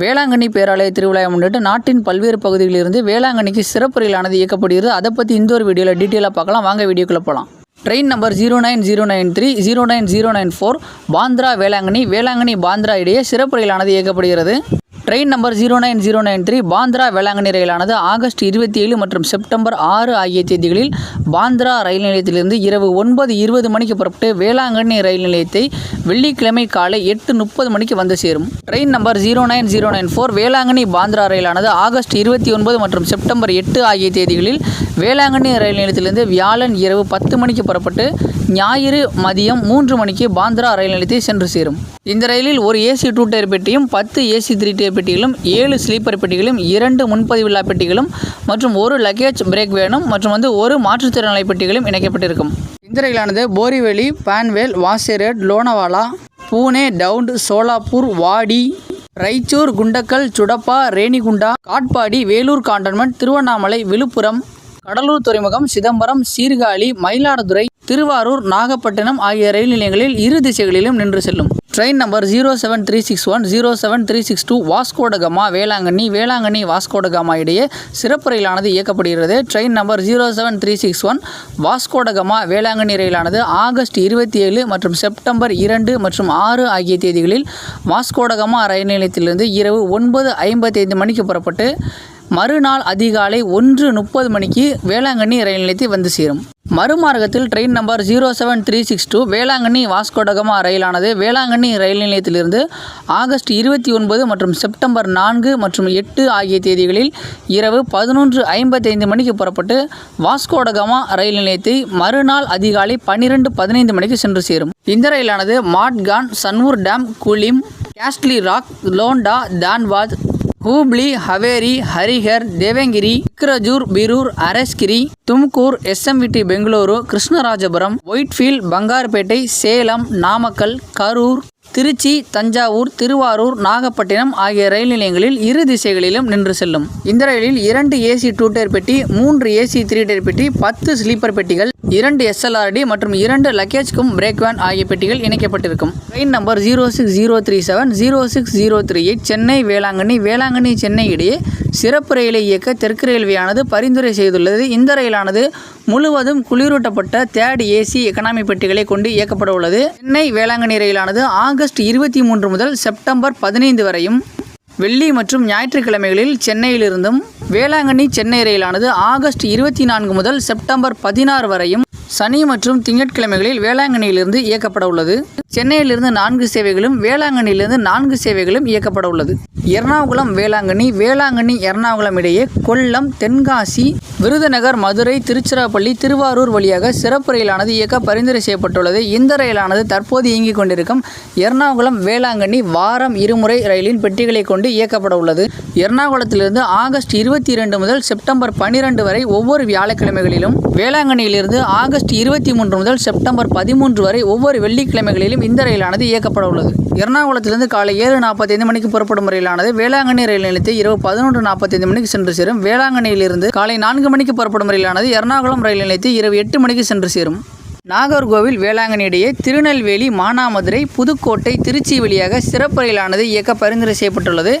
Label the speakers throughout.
Speaker 1: வேளாங்கண்ணி பேராலய திருவிழாவை முன்னிட்டு நாட்டின் பல்வேறு பகுதிகளிலிருந்து வேளாங்கண்ணிக்கு சிறப்பு ரயிலானது இயக்கப்படுகிறது. அதை பற்றி இந்த ஒரு வீடியோவில் டீட்டெயிலாக பார்க்கலாம். வாங்க வீடியோக்குள்ளே போகலாம் train number zero nine zero nine three zero nine zero nine four Bandra Velankanni. Velankanni Bandra இடையே சிறப்பு ரயிலானது இயக்கப்படுகிறது. Train number zero nine zero nine three Bandra Velankanni ரயிலானது August இருபத்தி ஏழு மற்றும் செப்டம்பர் ஆறு ஆகிய தேதிகளில் பாந்த்ரா ரயில் நிலையத்திலிருந்து இரவு ஒன்பது இருபது மணிக்கு புறப்பட்டு வேளாங்கண்ணி ரயில் நிலையத்தை வெள்ளிக்கிழமை காலை எட்டு முப்பது மணிக்கு வந்து சேரும். Train number zero nine zero nine four Velankanni Bandra ரயிலானது August இருபத்தி ஒன்பது மற்றும் செப்டம்பர் எட்டு ஆகிய தேதிகளில் வேளாங்கண்ணி ரயில் நிலையத்திலிருந்து வியாழன் இரவு பத்து மணிக்கு புறப்பட்டு ஞாயிறு மதியம் மூன்று மணிக்கு பாந்த்ரா ரயில் நிலையத்தை சென்று சேரும். இந்த ரயிலில் ஒரு ஏசி டூ டயர் பெட்டியும் பத்து ஏசி த்ரீ டயர் பெட்டிகளும் ஏழு ஸ்லீப்பர் பெட்டிகளும் இரண்டு முன்பதிவில்லா பெட்டிகளும் மற்றும் ஒரு லக்கேஜ் பிரேக் வேனும் மற்றும் வந்து ஒரு மாற்றுத்திறனாளி பெட்டிகளும் இணைக்கப்பட்டிருக்கும். இந்த ரயிலானது போரிவெளி பான்வேல் வாசேரட் லோனவாலா பூனே டவுண்ட் சோலாப்பூர் வாடி ரைச்சூர் குண்டக்கல் சுடப்பா ரேணிகுண்டா காட்பாடி வேலூர் காண்டன்மெண்ட் திருவண்ணாமலை விழுப்புரம் கடலூர் துறைமுகம் சிதம்பரம் சீர்காழி மயிலாடுதுறை திருவாரூர் நாகப்பட்டினம் ஆகிய ரயில் நிலையங்களில் இரு திசைகளிலும் நின்று செல்லும். Train number zero seven three six one zero seven three six two Vasco da Gama Velankanni Velankanni Vasco da Gama இடையே சிறப்பு ரயிலானது இயக்கப்படுகிறது. Train number zero seven three six one Vasco da Gama Velankanni ரயிலானது August இருபத்தி ஏழு மற்றும் September இரண்டு மற்றும் ஆறு ஆகிய தேதிகளில் வாஸ்கோடகமா ரயில் நிலையத்திலிருந்து இரவு ஒன்பது ஐம்பத்தைந்து மணிக்கு புறப்பட்டு மறுநாள் அதிகாலை ஒன்று முப்பது மணிக்கு வேளாங்கண்ணி ரயில் நிலையத்தை வந்து சேரும். மறுமார்க்கத்தில் train number zero seven three six two Velankanni Vasco da Gama ரயிலானது Velankanni ரயில் நிலையத்திலிருந்து ஆகஸ்ட் இருபத்தி ஒன்பது மற்றும் செப்டம்பர் நான்கு மற்றும் எட்டு ஆகிய தேதிகளில் இரவு பதினொன்று ஐம்பத்தைந்து மணிக்கு புறப்பட்டு வாஸ்கோடகமா ரயில் நிலையத்தை மறுநாள் அதிகாலை பன்னிரெண்டு பதினைந்து மணிக்கு சென்று சேரும். இந்த ரயிலானது மாட்கான் சன்வூர் டேம் குலிம் கேஸ்ட்லி ராக் லோண்டா தான்வாத் ஹூப்ளி ஹவேரி ஹரிஹர் தேவங்கிரி இக்ரஜூர் பீரூர் அரஸ்கிரி தும்கூர் எஸ்எம்விடி பெங்களூரு கிருஷ்ணராஜபுரம் ஒயிட்ஃபீல்ட் பங்காருப்பேட்டை சேலம் நாமக்கல் கரூர் திருச்சி தஞ்சாவூர் திருவாரூர் நாகப்பட்டினம் ஆகிய ரயில் நிலையங்களில் இரு திசைகளிலும் நின்று செல்லும். இந்த ரயிலில் இரண்டு ஏசி டூ டயர் பெட்டி மூன்று ஏசி த்ரீ டயர் பெட்டி பத்து ஸ்லீப்பர் பெட்டிகள் இரண்டு எஸ்எல்ஆர்டி மற்றும் இரண்டு லக்கேஜ்க்கும் பிரேக் வேன் ஆகிய பெட்டிகள் இணைக்கப்பட்டிருக்கும். Train number zero six zero three seven zero six zero three eight Chennai Velankanni Velankanni Chennai இடையே சிறப்பு ரயிலை இயக்க தெற்கு ரயில்வேயானது பரிந்துரை செய்துள்ளது. இந்த ரயிலானது முழுவதும் குளிரூட்டப்பட்ட தேர்ட் ஏசி எக்கனாமி பெட்டிகளை கொண்டு இயக்கப்பட உள்ளது. சென்னை வேளாங்கண்ணி ரயிலானது ஆகஸ்ட் இருபத்தி மூன்று முதல் செப்டம்பர் பதினைந்து வரையும் வெள்ளி மற்றும் ஞாயிற்றுக்கிழமைகளில் சென்னையிலிருந்தும் வேளாங்கண்ணி சென்னை ரயிலானது ஆகஸ்ட் இருபத்தி நான்கு முதல் செப்டம்பர் பதினாறு வரையும் சனி மற்றும் திங்கட்கிழமைகளில் வேளாங்கண்ணியிலிருந்து இயக்கப்பட உள்ளது. சென்னையிலிருந்து நான்கு சேவைகளும் வேளாங்கண்ணியிலிருந்து நான்கு சேவைகளும் இயக்கப்பட உள்ளது எர்ணாகுளம் வேளாங்கண்ணி வேளாங்கண்ணி எர்ணாகுளம் இடையே கொல்லம் தென்காசி விருதுநகர் மதுரை திருச்சிராப்பள்ளி திருவாரூர் வழியாக சிறப்பு ரயிலானது இயக்க பரிந்துரை செய்யப்பட்டுள்ளது. இந்த ரயிலானது தற்போது இயங்கிக் கொண்டிருக்கும் எர்ணாகுளம் வேளாங்கண்ணி வாரம் இருமுறை ரயிலின் பெட்டிகளை கொண்டு இயக்கப்பட உள்ளது எர்ணாகுளத்திலிருந்து ஆகஸ்ட் இருபத்தி இரண்டு முதல் செப்டம்பர் பனிரெண்டு வரை ஒவ்வொரு வியாழக்கிழமைகளிலும் வேளாங்கண்ணியிலிருந்து ஆகஸ்ட் ஆகஸ்ட் இருபத்தி மூன்று முதல் செப்டம்பர் பதிமூன்று வரை ஒவ்வொரு வெள்ளிக்கிழமைகளிலும் இந்த ரயிலானது இயக்கப்பட உள்ளது. எர்ணாகுளத்திலிருந்து காலை ஏழு நாற்பத்தைந்து மணிக்கு புறப்படும் ரயிலானது வேளாங்கண்ணி ரயில் நிலையத்தை இரவு பதினொன்று நாற்பத்தைந்து மணிக்கு சென்று சேரும். வேளாங்கண்ணியிலிருந்து காலை நான்கு மணிக்கு புறப்படும் ரயிலானது எர்ணாகுளம் ரயில் நிலையத்தை இரவு எட்டு மணிக்கு சென்று சேரும். நாகர்கோவில் வேளாங்கண்ணி இடையே திருநெல்வேலி மானாமதுரை புதுக்கோட்டை திருச்சி வழியாக சிறப்பு ரயிலானது இயக்க பரிந்துரை செய்யப்பட்டுள்ளது.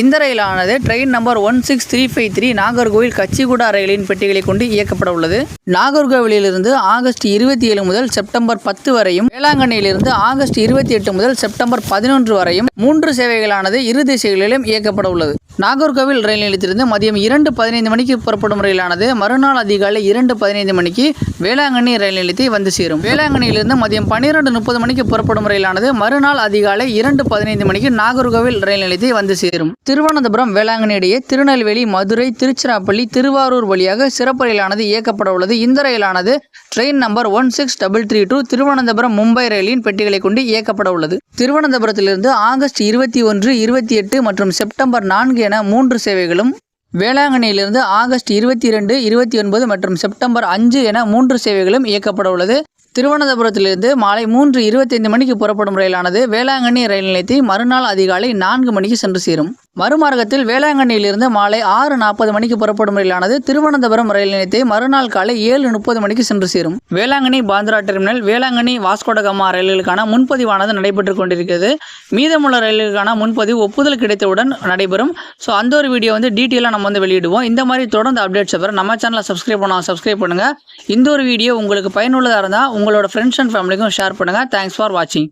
Speaker 1: இந்த ரயிலானது train number one six three five three Nagercoil Kacheguda ரயிலின் பெட்டிகளை கொண்டு இயக்கப்பட உள்ளது. நாகர்கோவிலிருந்து ஆகஸ்ட் இருபத்தி ஏழு முதல் செப்டம்பர் பத்து வரையும் வேளாங்கண்ணியிலிருந்து ஆகஸ்ட் இருபத்தி எட்டு முதல் செப்டம்பர் பதினொன்று வரையும் மூன்று சேவைகளானது இரு திசைகளிலும் இயக்கப்பட உள்ளது. நாகர்கோவில் ரயில் நிலையத்திலிருந்து மதியம் இரண்டு பதினைந்து மணிக்கு புறப்படும் ரயிலானது மறுநாள் அதிகாலை இரண்டு பதினைந்து மணிக்கு வேளாங்கண்ணி ரயில் நிலையத்தை வந்து சேரும். வேளாங்கண்ணியிலிருந்து மதியம் பன்னிரெண்டு முப்பது மணிக்கு புறப்படும் ரயிலானது மறுநாள் அதிகாலை இரண்டு பதினைந்து மணிக்கு நாகர்கோவில் ரயில் நிலையத்தை வந்து சேரும். திருவனந்தபுரம் வேளாங்கண்ணி இடையே திருநெல்வேலி மதுரை திருச்சிராப்பள்ளி திருவாரூர் வழியாக சிறப்பு ரயிலானது இயக்கப்பட உள்ளது. இந்த ரயிலானது train number one six double three two Thiruvananthapuram Mumbai ரயிலின் பெட்டிகளை கொண்டு இயக்கப்பட உள்ளது. திருவனந்தபுரத்திலிருந்து ஆகஸ்ட் இருபத்தி ஒன்று இருபத்தி எட்டு மற்றும் செப்டம்பர் நான்கு என மூன்று சேவைகளும் வேளாங்கண்ணியிலிருந்து ஆகஸ்ட் இருபத்தி இரண்டு இருபத்தி ஒன்பது மற்றும் செப்டம்பர் அஞ்சு என மூன்று சேவைகளும் இயக்கப்பட உள்ளது. திருவனந்தபுரத்திலிருந்து மாலை மூன்று இருபத்தைந்து மணிக்கு புறப்படும் ரயிலானது வேளாங்கண்ணி ரயில் நிலையத்தை மறுநாள் அதிகாலை நான்கு மணிக்கு சென்று சேரும். மறுமார்க்கத்தில் வேளாங்கண்ணியிலிருந்து மாலை ஆறு நாற்பது மணிக்கு புறப்படும் ரயிலானது திருவனந்தபுரம் ரயில் நிலையத்தை மறுநாள் காலை ஏழு முப்பது மணிக்கு சென்று சேரும். வேளாங்கண்ணி பாந்திரா டெர்மினல் வேளாங்கண்ணி வாஸ்கோடகமா ரயில்களுக்கான முன்பதிவானது நடைபெற்றுக் கொண்டிருக்கிறது. மீதமுள்ள ரயில்களுக்கான முன்பதிவு ஒப்புதல் கிடைத்தவுடன் நடைபெறும். ஸோ அந்த ஒரு வீடியோ வந்து டீட்டெயிலாக நம்ம வந்து வெளியிடுவோம். இந்த மாதிரி தொடர்ந்து அப்டேட்ஸ் வர நம்ம சேனலை சப்ஸ்கிரைப் பண்ணால் சப்ஸ்கிரைப் பண்ணுங்கள் இந்த ஒரு வீடியோ உங்களுக்கு பயனுள்ளதாக இருந்தால் உங்களோட ஃப்ரெண்ட்ஸ் அண்ட் ஃபேமிலிக்கும் ஷேர் பண்ணுங்கள் தேங்க்ஸ் ஃபார் வாட்சிங்